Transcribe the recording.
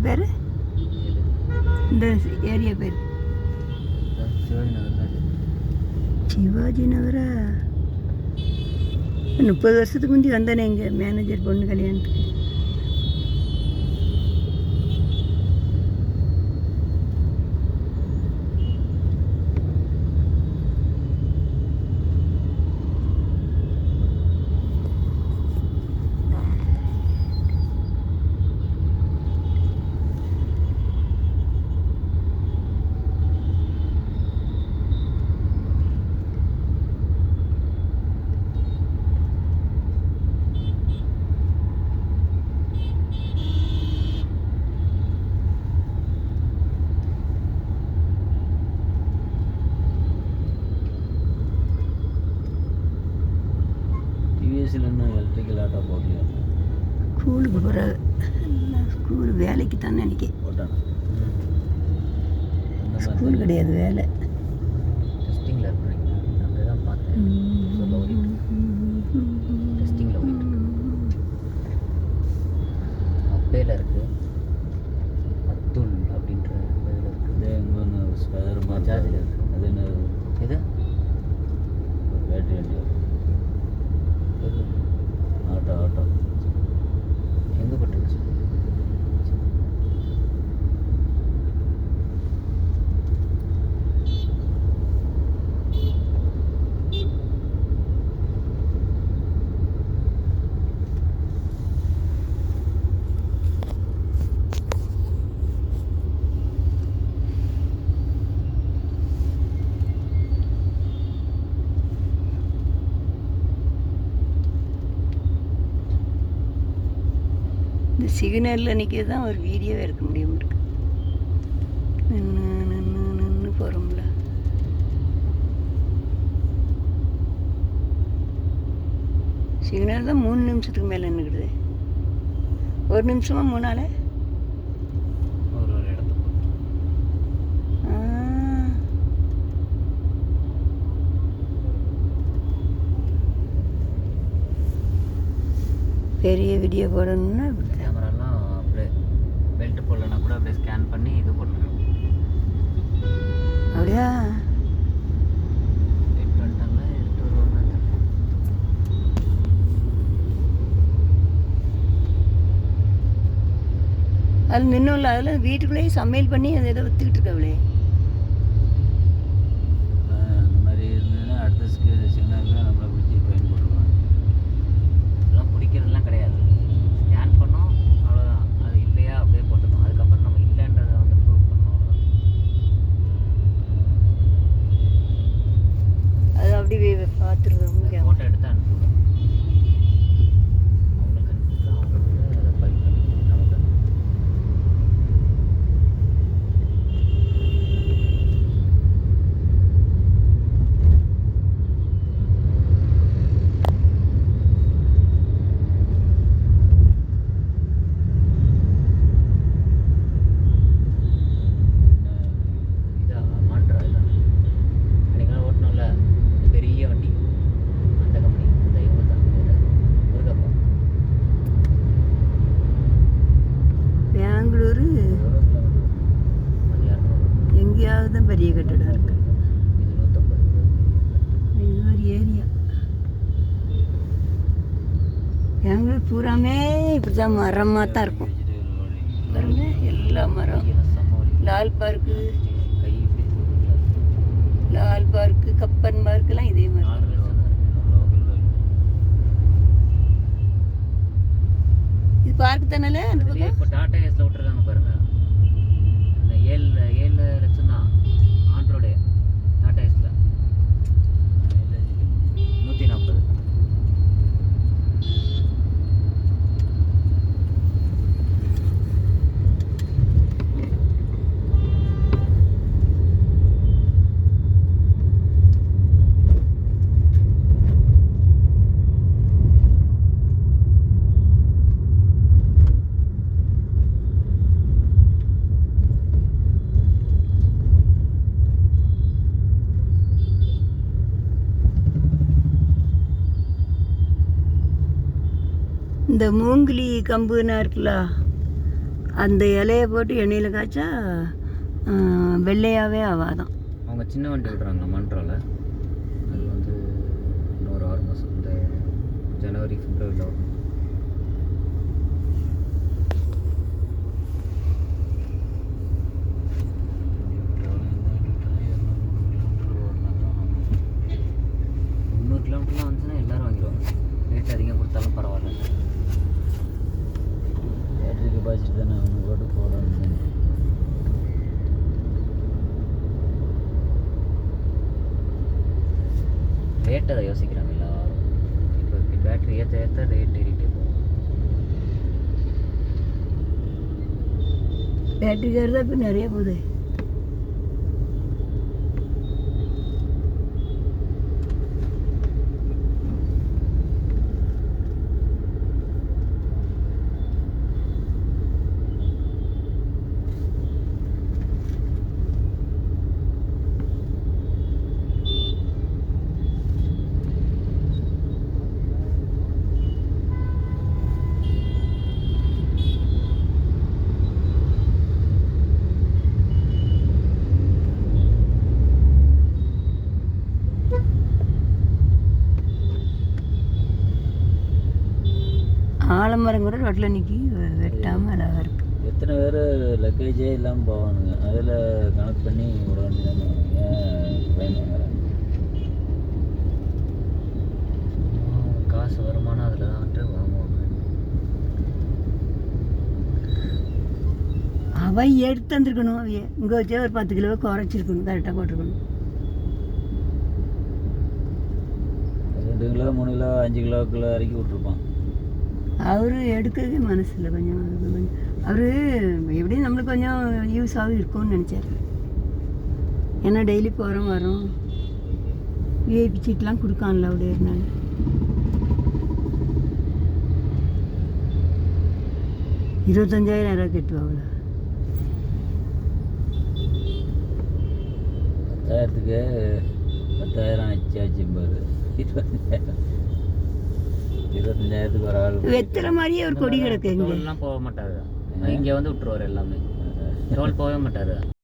ஊர் பேர்? இந்த ஏரியா பேர். சிவாஜி நகரா? முப்பது வருஷத்துக்கு முந்தி வந்தேனே இங்கே மேனேஜர் பொண்ணு கல்யாணத்துக்கு. ஸ்கூல் வேலைக்கு தான் நினைக்கிறேன். ஸ்கூல் கிடையாது வேலை. டெஸ்டிங்கில் இருக்கிறீங்க. இந்த சிக்னலில் நிற்கிறது தான் ஒரு வீடியோவே எடுக்க முடியும். இருக்கு நின்று நின்று நின்று போகிறோம்ல சிக்னல் தான் மூணு நிமிஷத்துக்கு மேலே நின்றுக்கிடுது ஒரு நிமிஷமா மூணாலே ஒரு ஒரு இடத்த பொறுத்து ஆ. பெரிய வீடியோ போடணும்னா. கேமராலாம் அப்படியே பெல்ட் போடலன்னா கூட அப்படியே ஸ்கேன் பண்ணி இது போட்டுருக்கோம் அப்படியா? அது நின்றும்ல அதில் வீட்டுக்குள்ளேயே சமையல் பண்ணி அதை ஏதோ விற்றுக்கிட்டு இருக்காங்களே அந்த மாதிரி இருந்ததுன்னா அடுத்த சிக்னலில் நம்மளை பிடிச்சி ஃபைன் போட்டுருவாங்க இதெல்லாம் பிடிக்கிறதுலாம் கிடையாது ஸ்கேன் பண்ணோம் அவ்வளோதான் அது இல்லையா அப்படியே போட்டுக்கணும் அதுக்கப்புறம் நம்ம இல்லைன்றதை வந்து ப்ரூவ் பண்ணோம் அவ்வளோதான் அது அப்படி பார்த்துருக்கோம் ஃபோட்டோ எடுத்து அனுப்பிவிடும் அவங்களுக்கு அனுப்பிவிட்டு அவங்க வந்து அதை ஃபைல் பண்ணி நமக்கு இதா மாண்ட்ரா இதான் அன்றைக்கெல்லாம் ஓட்டணும்ல பெரிய வண்டி அந்த கம்பெனி அந்த இவங்க தான் முருகப்பா பெங்களூரு எவ்வளோ கிலோமீட்டர் அது இரநூறு எங்கேயாவது தான் பெரிய கட்டடம் இருக்கு இது நூற்றம்பது இது ஒரு ஏரியா பெங்களூர் பூராமே இப்படி தான் மரமாக தான் இருக்கும். பாருங்க எல்லா மரம். Lal park Lal park Cubbon பார்க்குலாம் இதே மாதிரி தான் இது பார்க்கு தானே அந்த பக்கம்? இப்போ டாடா ஏஸ்ல விட்டுருக்காங்க பாருங்க. அந்த ஏழு ஏழு லட்சம் தான் ஆண்ட்ரோடு டாடா ஏஸ்ல நூற்றி நாற்பது இந்த மூங்கிலி கம்புனா இருக்குல்ல அந்த இலையை போட்டு எண்ணெயில் காய்ச்சா வெள்ளையாகவே ஆகாதான் அவங்க சின்ன வண்டி விடுறாங்க மன்றால அது வந்து இன்னொரு ஆறு மாதம் இந்த ஜனவரி பிப்ரவரியில் வரும். ரேட் அதிகம் கொடுத்தாலும் பரவாயில்ல. பேட்டரி கெப்பாசிட்டி தானே அவங்க போட்டு போடணும் ரேட் அதை யோசிக்கிறாங்க எல்லாரும். இப்போ பேட்டரி ஏற்ற ஏற்ற ரேட் ஏறிட்டே போகும் பேட்டரி கார் தான் இப்போ நிறைய போகுது. ஆலமரம் கூட ரோட்டில் நிற்கி வெட்டாமல் அழகாக இருக்கு. எத்தனை பேர் லக்கேஜே இல்லாமல் போவானுங்க. அதில் கணக்கு பண்ணி விட வேண்டியதானே காசு வருமானம் அதில் தான் வந்துட்டு வாங்குவாங்க. அவ எடுத்து வந்திருக்கணும் அவைய இங்கே வச்சே ஒரு பத்து கிலோ குறைச்சிருக்கணும். கரெக்டாக போட்டிருக்கணும். ரெண்டு கிலோ மூணு கிலோ அஞ்சு கிலோ கிலோ இறக்கி விட்ருப்பான் அவர் எடுக்கிறது மனசில் கொஞ்சம் கொஞ்சம் அவர் எப்படியும் நம்மளுக்கு கொஞ்சம் யூஸாகவும் இருக்கும்னு நினச்சாரு. ஏன்னா டெய்லி போகிறோம் வரோம் விஐபி சீட்லாம் கொடுக்கான்ல அப்படியே இருந்தாலும் இருபத்தஞ்சாயிரம் ரூபா கட்டுவாங்களா? பத்தாயிரத்துக்கு பத்தாயிரம் ஆச்சு ஆச்சு இருபத்தஞ்சாயிரம். இருபத்தஞ்சாயிரத்துக்கு ஒரு ஆள் வெத்துற மாதிரியே ஒரு கொடி கிடக்கு இங்கே? போக மாட்டாரு இங்கே வந்து விட்டுருவாரு எல்லாமே. டோல் போகவே மாட்டாரு.